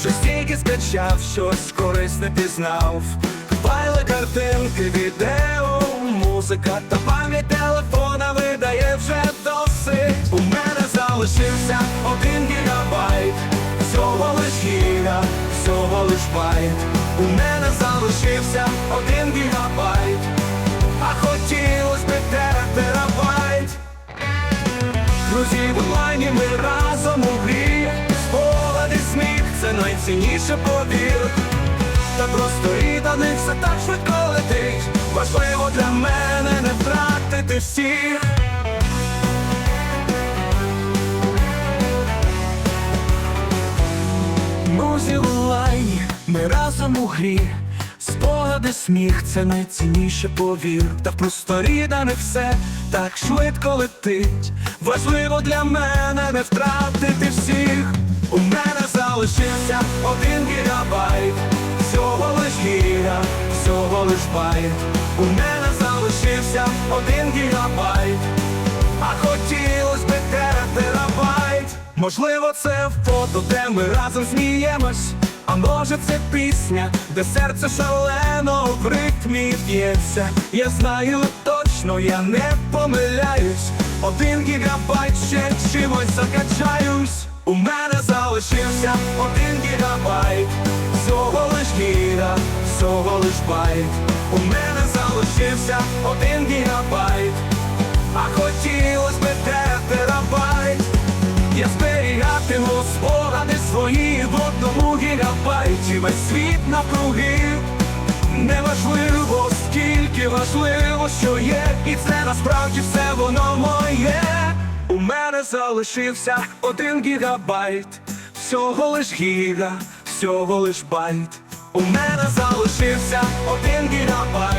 Що стільки скачав, щось корисне пізнав. Файли, картинки, відео, музика та пам'ять телефона видає вже досить. У мене залишився один гігабайт, всього лиш гіга, всього лиш байт. У мене залишився один гігабайт, а хотілось би тера терабайт. Друзі, в онлайні ми разом це найцінніше повір. Та просто і до них все так швидко летить. Важливо для мене не втратити всіх. Друзі в онлайні, ми разом у грі. Спогади сміх, це найцінніше повір. Та в просторі не все так швидко летить. Важливо для мене не втратити всіх У мене залишився один гігабайт. Всього лиш гіга, всього лиш байт. У мене залишився один гігабайт. А хотілось би терабайт Можливо, це фото, де ми разом сміємось. А може це пісня, де серце шалено в ритмі б'ється. Я знаю точно, я не помиляюсь. Один гігабайт ще чимось закачаюсь У мене залишився один гігабайт. Всього лиш гіга, всього лиш байт. У мене залишився один гігабайт. А хотілось би те терабайт Я зберігатиму спогади свої в одному гігабайті. Весь світ навкруги Неважливо, скільки важливо, що є. І це насправді все воно моє мене залишився один гігабайт. Всього лиш гіга, всього лиш байт. У мене залишився один гігабайт